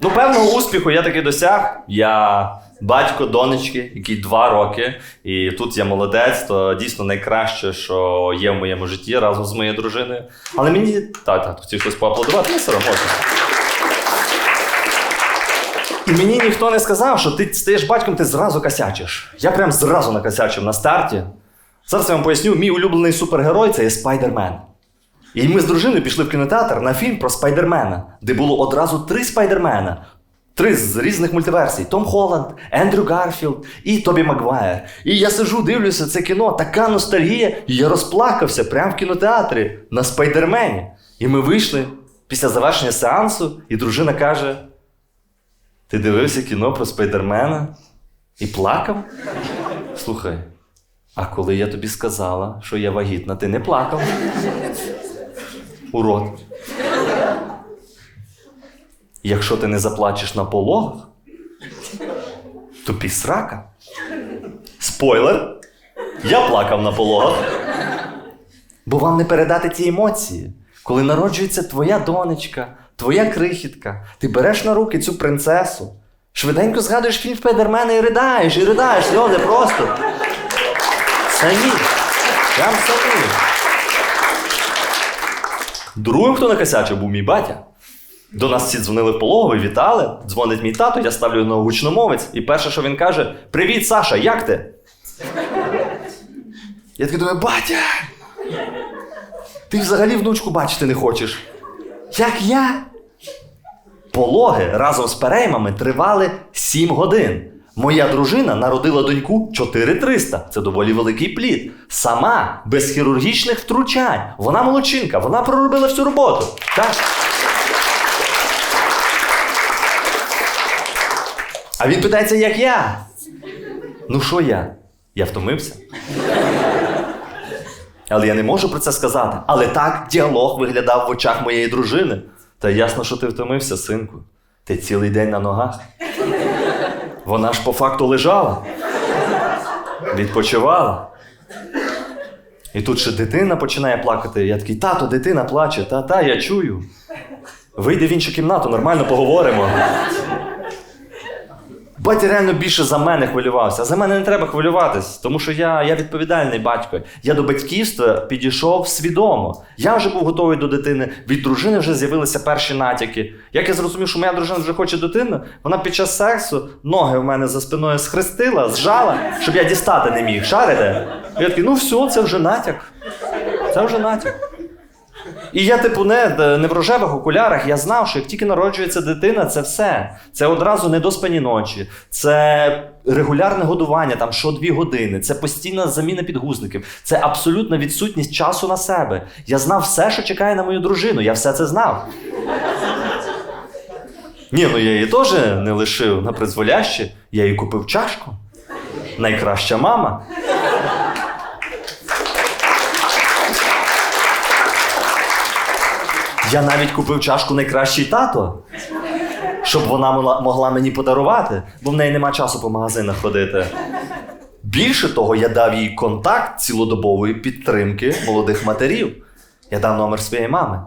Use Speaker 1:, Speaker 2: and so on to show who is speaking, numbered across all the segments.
Speaker 1: Ну, певного успіху я таки досяг. Я батько донечки, який два роки, і тут я молодець, то дійсно найкраще, що є в моєму житті разом з моєю дружиною. Але мені так, так, хотів хтось поаплодувати, не сором. І мені ніхто не сказав, що ти стаєш батьком, ти зразу косячиш. Я прям зразу накосячив на старті. Зараз я вам поясню, мій улюблений супергерой це є Спайдермен. І ми з дружиною пішли в кінотеатр на фільм про Спайдермена, де було одразу три Спайдермена. Три з різних мультиверсій: Том Холланд, Ендрю Гарфілд і Тобі Макгуайр. І я сижу, дивлюся це кіно, така ностальгія, і я розплакався прямо в кінотеатрі на Спайдермені. І ми вийшли після завершення сеансу, і дружина каже: Ти дивився кіно про Спайдермена і плакав? Слухай, а коли я тобі сказала, що я вагітна, ти не плакав? Урод. Якщо ти не заплачеш на пологах, то пісрака. Спойлер. Я плакав на пологах. Бо вам не передати ті емоції. Коли народжується твоя донечка, твоя крихітка, ти береш на руки цю принцесу, швиденько згадуєш фільм Спайдермена і ридаєш, і ридаєш, сльози просто. Самі. Прям самі. Другим, хто накосячив, був мій батя. До нас всі дзвонили в пологовий, вітали. Дзвонить мій тато, я ставлю на гучномовець, і перше, що він каже: Привіт, Саша, як ти? Я такий думаю, батя! Ти взагалі внучку бачити не хочеш. Як я? Пологи разом з переймами тривали 7 годин. Моя дружина народила доньку 4300. Це доволі великий плід. Сама, без хірургічних втручань. Вона молодчинка, вона проробила всю роботу. Так? А він питається, як я? Ну що я? Я втомився. Але я не можу про це сказати. Але так діалог виглядав в очах моєї дружини. Та ясно, що ти втомився, синку. Ти цілий день на ногах. Вона ж по факту лежала, відпочивала. І тут ще дитина починає плакати. Я такий, тато, дитина плаче, та-та, я чую. Вийди в іншу кімнату, нормально поговоримо. Батя реально більше за мене хвилювався. За мене не треба хвилюватись, тому що я, я відповідальний батько. Я до батьківства підійшов свідомо. Я вже був готовий до дитини. Від дружини вже з'явилися перші натяки. Як я зрозумів, що моя дружина вже хоче дитину, вона під час сексу ноги в мене за спиною схрестила, зжала, щоб я дістати не міг. Шарите? Я такий, ну все, це вже натяк. Це вже натяк. І я, типу, не, не в рожевих окулярах, я знав, що як тільки народжується дитина, це все. Це одразу недоспані ночі, це регулярне годування, там що дві години, це постійна заміна підгузників, це абсолютна відсутність часу на себе. Я знав все, що чекає на мою дружину, я все це знав. Ні, ну я її теж не лишив на призволяще, я їй купив чашку. Найкраща мама. Я навіть купив чашку найкращий тато, щоб вона могла, мені подарувати, бо в неї нема часу по магазинах ходити. Більше того, я дав їй контакт цілодобової підтримки молодих матерів. Я дав номер своєї мами.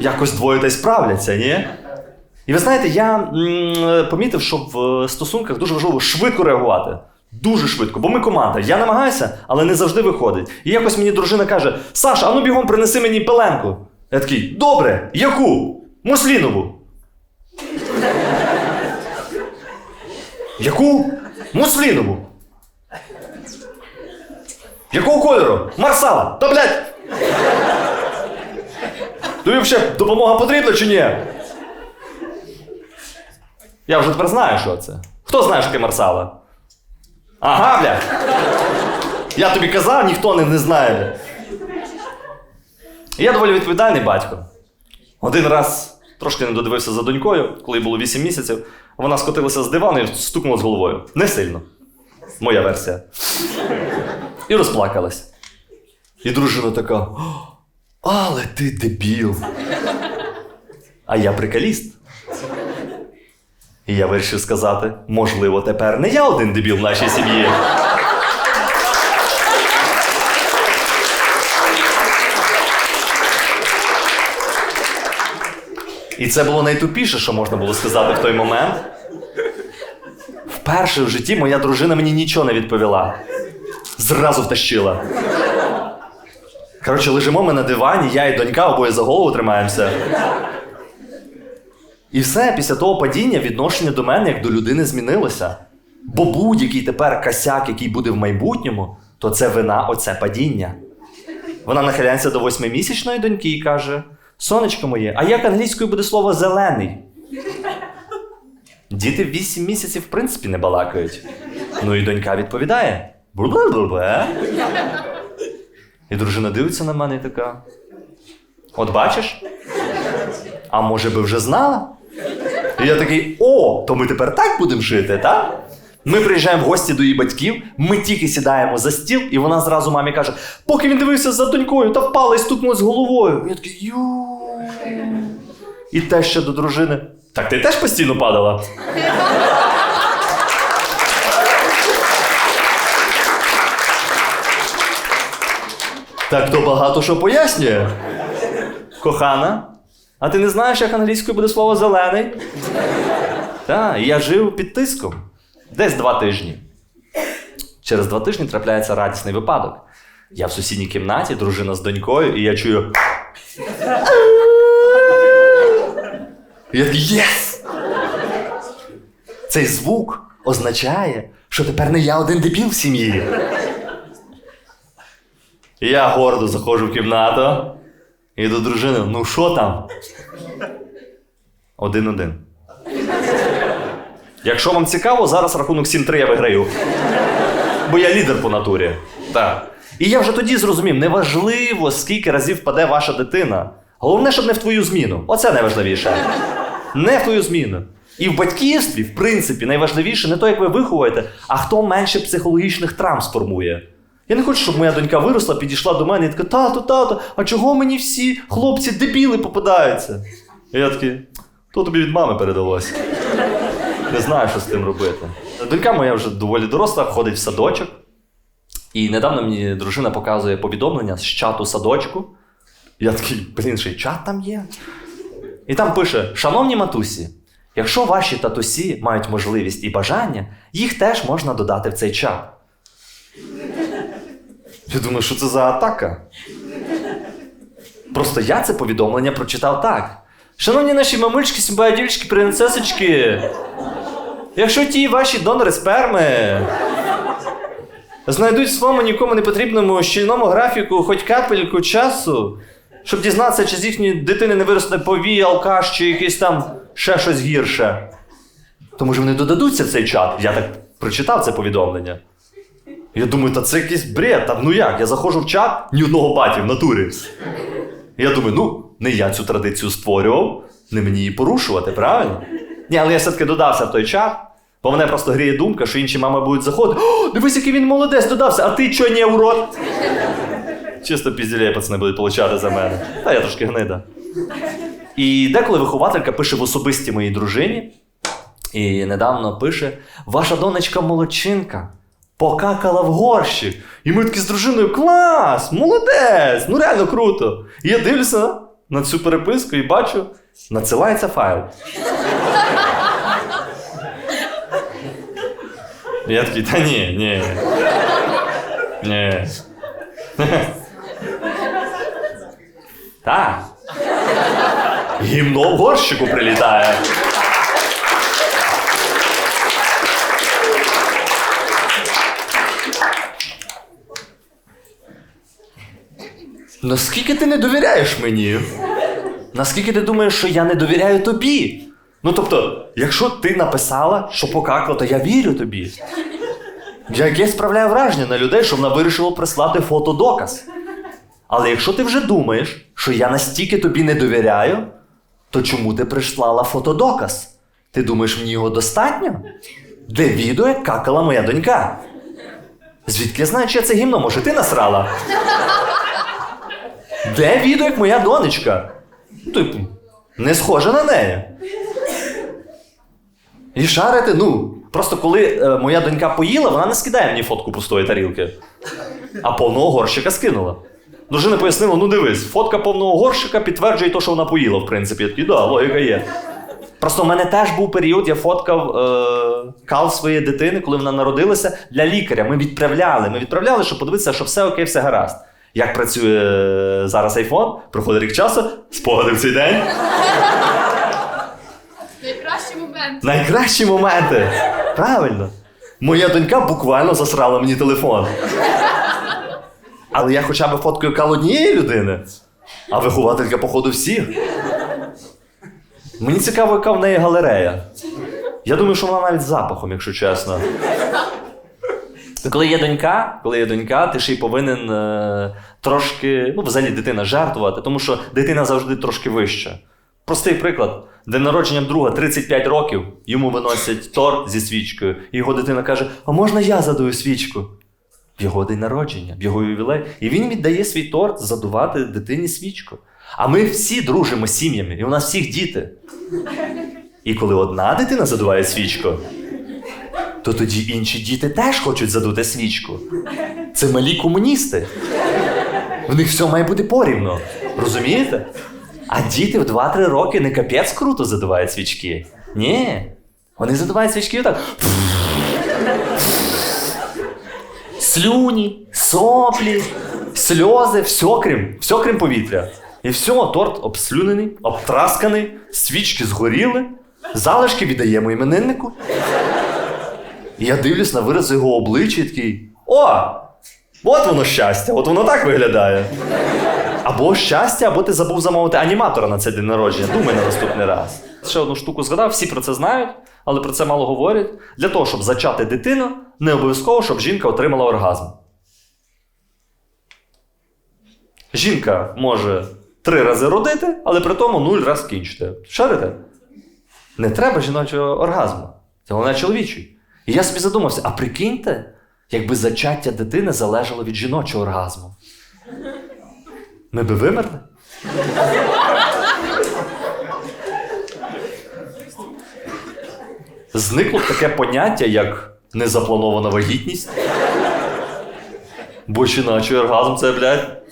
Speaker 1: Якось двоє десь справляться, ні? І ви знаєте, я м, помітив, що в стосунках дуже важливо швидко реагувати. Дуже швидко, бо ми команда. Я намагаюся, але не завжди виходить. І якось мені дружина каже: Саш, а ну бігом принеси мені пеленку. Я такий, добре, яку? Муслінову. Яку? Муслінову. Якого кольору? Марсала! Та блядь! Тобі взагалі допомога потрібна чи ні? Я вже тепер знаю, що це. Хто знає, що таке Марсала? Ага, бля. Я тобі казав, ніхто не, не знає. Я доволі відповідальний батько. Один раз трошки не додивився за донькою, коли їй було 8 місяців. Вона скотилася з дивану і стукнула з головою. Не сильно. Моя версія. І розплакалась. І дружина така: Але ти дебіл. А я прикаліст. І я вирішив сказати: можливо, тепер не я один дебіл в нашій сім'ї. І це було найтупіше, що можна було сказати в той момент. Вперше в житті моя дружина мені нічого не відповіла. Зразу втащила. Коротше, лежимо ми на дивані, я і донька обоє за голову тримаємося. І все, після того падіння відношення до мене як до людини змінилося. Бо будь-який тепер косяк, який буде в майбутньому, то це вина оце падіння. Вона нахиляється до восьмимісячної доньки і каже: Сонечко моє, а як англійською буде слово зелений? Діти в 8 місяців, в принципі, не балакають. Ну і донька відповідає: «Бу-бу-бу-бе». І дружина дивиться на мене і така: От бачиш? А може би вже знала? І я такий: о, то ми тепер так будемо жити, так? Ми приїжджаємо в гості до її батьків, ми тільки сідаємо за стіл, і вона зразу мамі каже: поки він дивився за донькою, та впала і стукнулась головою. Я такий ю. І те ще до дружини. Так ти теж постійно падала? Так то багато що пояснює. Кохана, а ти не знаєш, як англійською буде слово зелений? Так, я жив під тиском. Десь два тижні. Через два тижні трапляється радісний випадок. Я в сусідній кімнаті, дружина з донькою, і я чую. Я такий єс! Цей звук означає, що тепер не я один дебіл в сім'ї. Я гордо заходжу в кімнату і до дружини: ну що там? Один-один. Якщо вам цікаво, зараз рахунок 7-3 я виграю. Бо я лідер по натурі. Так. І я вже тоді зрозумів, неважливо, скільки разів впаде ваша дитина. Головне, щоб не в твою зміну. Оце найважливіше. Не в твою зміну. І в батьківстві, в принципі, найважливіше не то, як ви виховуєте, а хто менше психологічних травм сформує. Я не хочу, щоб моя донька виросла, підійшла до мене і така: тато, тато, а чого мені всі хлопці дебіли попадаються? І я такий, то тобі від мами передалося. Не знаю, що з тим робити. Донька моя вже доволі доросла, ходить в садочок. І недавно мені дружина показує повідомлення з чату садочку. Я такий, блін, ще й чат там є. І там пише: Шановні матусі, якщо ваші татусі мають можливість і бажання, їх теж можна додати в цей чат. Я думаю, що це за атака? Просто я це повідомлення прочитав так. Шановні наші мамульчики, симпатічки, принцесочки, якщо ті ваші донори сперми знайдуть своєму нікому не потрібному щільному графіку хоч капельку часу, щоб дізнатися, чи з їхньої дитини не виросте повій, алкаш, чи якийсь там ще щось гірше. То може вони додадуться в цей чат? Я так прочитав це повідомлення. Я думаю, та це якийсь бред. Та ну як? Я заходжу в чат, ні одного баті в натурі. Я думаю, ну, не я цю традицію створював, не мені її порушувати, правильно? Ні, але я все-таки додався в той чат, бо мене просто гріє думка, що інші мами будуть заходити. О, дивись, який він молодець додався, а ти чого не урод? Чисто пізділей пацани будуть получати за мене. Та я трошки гнида. І деколи вихователька пише в особисті моїй дружині, і недавно пише: Ваша донечка молодчинка покакала в горщик. І ми такі з дружиною клас! Молодець! Ну реально круто! І я дивлюся на цю переписку і бачу, надсилається файл. Я такий, та ні, ні. Ні. Так. Гімно в горщику прилітає. Наскільки ти не довіряєш мені? Наскільки ти думаєш, що я не довіряю тобі? Ну тобто, якщо ти написала, що покакала, то я вірю тобі. Яке справляє враження на людей, що вона вирішила прислати фотодоказ. Але якщо ти вже думаєш, що я настільки тобі не довіряю, то чому ти прислала фотодоказ? Ти думаєш, мені його достатньо? Де відео, як какала моя донька? Звідки я знаю, чи я це гімно? Може, ти насрала? Де відео, як моя донечка? Ну, Типу, не схожа на неї. І шарити, ну, просто коли е, моя донька поїла, вона не скидає мені фотку пустої тарілки, а повного горщика скинула. Дружина пояснила: ну дивись, фотка повного горщика підтверджує те, що вона поїла, в принципі. Я такий, да, логіка є. Просто в мене теж був період, я фоткав е, кал своєї дитини, коли вона народилася для лікаря. Ми відправляли. Ми відправляли, щоб подивитися, що все окей, все гаразд. Як працює е, зараз айфон, проходить рік часу, спогади в цей день.
Speaker 2: Найкращий момент.
Speaker 1: Найкращі моменти. Правильно. Моя донька буквально засрала мені телефон. Але я хоча б фоткаю кал однієї людини, а вихователька, походу, всіх. Мені цікаво, яка в неї галерея. Я думаю, що вона навіть з запахом, якщо чесно. Коли є донька, коли є донька, ти ще й повинен е, трошки, ну, взагалі дитина жертвувати, тому що дитина завжди трошки вища. Простий приклад. День народження друга 35 років, йому виносять торт зі свічкою, і його дитина каже: А можна я задую свічку? В його день народження, в його ювілей. І він віддає свій торт задувати дитині свічку. А ми всі дружимо з сім'ями, і у нас всіх діти. І коли одна дитина задуває свічку, то тоді інші діти теж хочуть задути свічку. Це малі комуністи. В них все має бути порівно. Розумієте? А діти в 2-3 роки не капець круто задувають свічки. Ні. Вони задувають свічки так. Слюні, соплі, сльози, все крім, все крім повітря. І все, торт обслюнений, обтрасканий, свічки згоріли, залишки віддаємо імениннику. Я дивлюсь на вираз його обличчя і такий: О! От воно щастя, от воно так виглядає. Або щастя, або ти забув замовити аніматора на цей день народження. Думай на наступний раз. Ще одну штуку згадав, всі про це знають, але про це мало говорять. Для того, щоб зачати дитину, не обов'язково, щоб жінка отримала оргазм. Жінка може три рази родити, але при тому нуль раз кінчити. Шарите? Не треба жіночого оргазму. Це головне чоловічий. І я собі задумався: а прикиньте, якби зачаття дитини залежало від жіночого оргазму. Ми би вимерли? Зникло б таке поняття, як незапланована вагітність. Бо жіночий оргазм це, блядь,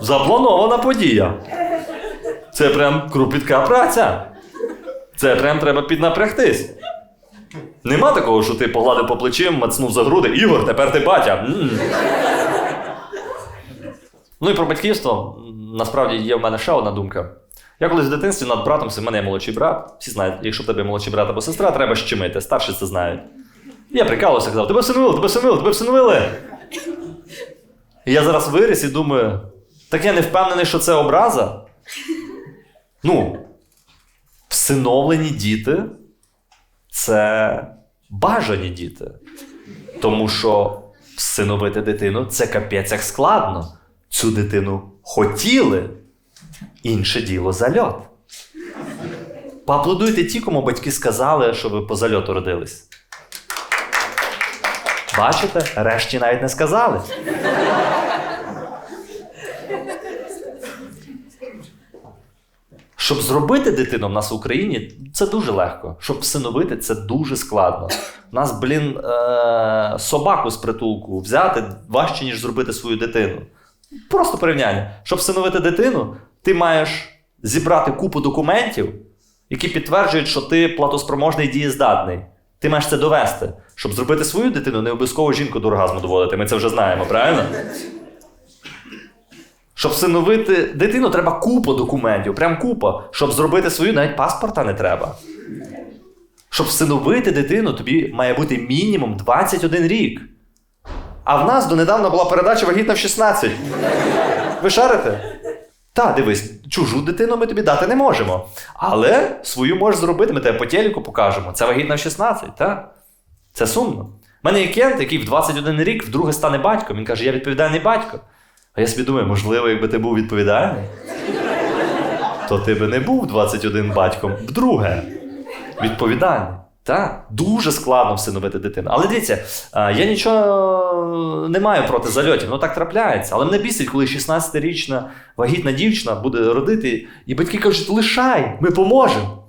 Speaker 1: запланована подія. Це прям кропітка праця. Це прям треба піднапрягтись. Нема такого, що ти погладив по плечі, мацнув за груди. Ігор, тепер ти батя. Ну і про батьківство. Насправді є в мене ще одна думка. Я колись в дитинстві над братом, в мене є молодший брат. Всі знають, якщо в тебе молодший брат або сестра, треба щемити. Старші це знають. Я прикалувався, казав, тебе всиновили, тебе всиновили, тебе всиновили. Я зараз виріс і думаю, так я не впевнений, що це образа. Ну, всиновлені діти це бажані діти. Тому що всиновити дитину це капець як складно. Цю дитину хотіли, інше діло зальот. Поаплодуйте ті, кому батьки сказали, що ви по зальоту родились. Бачите, решті навіть не сказали. Щоб зробити дитину в нас в Україні, це дуже легко. Щоб всиновити, це дуже складно. У нас, блін, е- собаку з притулку взяти важче, ніж зробити свою дитину. Просто порівняння. Щоб всиновити дитину, ти маєш зібрати купу документів, які підтверджують, що ти платоспроможний і дієздатний. Ти маєш це довести. Щоб зробити свою дитину, не обов'язково жінку до оргазму доводити. Ми це вже знаємо, правильно? Щоб всиновити дитину, треба купа документів, прям купа. Щоб зробити свою, навіть паспорта не треба. Щоб всиновити дитину, тобі має бути мінімум 21 рік. А в нас донедавна була передача вагітна в 16. Ви шарите? Та, дивись, чужу дитину ми тобі дати не можемо. Але свою можеш зробити, ми тебе по телеку покажемо. Це вагітна в 16, так? Це сумно. У мене є кент, який в 21 рік вдруге стане батьком. Він каже, я відповідальний батько. А я собі думаю, можливо, якби ти був відповідальний, то ти би не був 21 батьком. Вдруге, відповідальний. Так, дуже складно всиновити дитину. Але дивіться, я нічого не маю проти зальотів, ну так трапляється. Але мене бісить, коли 16-річна вагітна дівчина буде родити, і батьки кажуть, лишай, ми поможемо.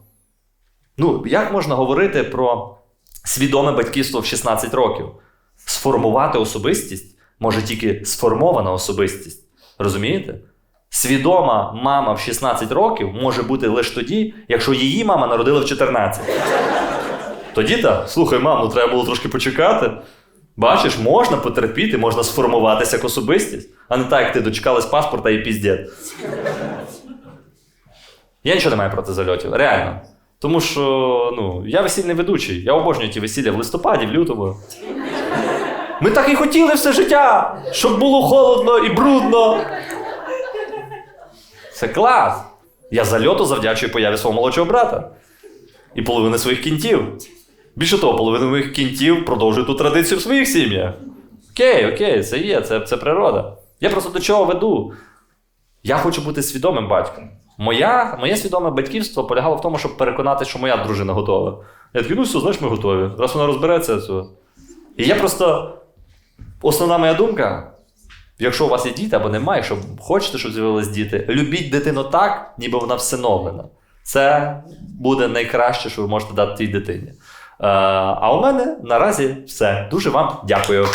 Speaker 1: Ну, як можна говорити про свідоме батьківство в 16 років? Сформувати особистість може тільки сформована особистість. Розумієте? Свідома мама в 16 років може бути лише тоді, якщо її мама народила в 14. Тоді так, слухай, мам, ну треба було трошки почекати. Бачиш, можна потерпіти, можна сформуватися як особистість, а не так, як ти дочекалась паспорта і піздєт. Я нічого не маю проти зальотів, реально. Тому що ну, я весільний ведучий, я обожнюю ті весілля в листопаді, в лютому. Ми так і хотіли все життя, щоб було холодно і брудно. Це клас. Я зальоту завдячую появі свого молодшого брата і половини своїх кінтів. Більше того, половина моїх кінтів продовжує ту традицію в своїх сім'ях. Окей, окей, це є, це, це природа. Я просто до чого веду. Я хочу бути свідомим батьком. Моя, моє свідоме батьківство полягало в тому, щоб переконати, що моя дружина готова. Я такий, ну все, знаєш, ми готові. Раз вона розбереться, то. І я просто. Основна моя думка: якщо у вас є діти або немає, якщо хочете, щоб з'явились діти, любіть дитину так, ніби вона всиновлена. Це буде найкраще, що ви можете дати тій дитині. Е, а у мене наразі все. Дуже вам дякую.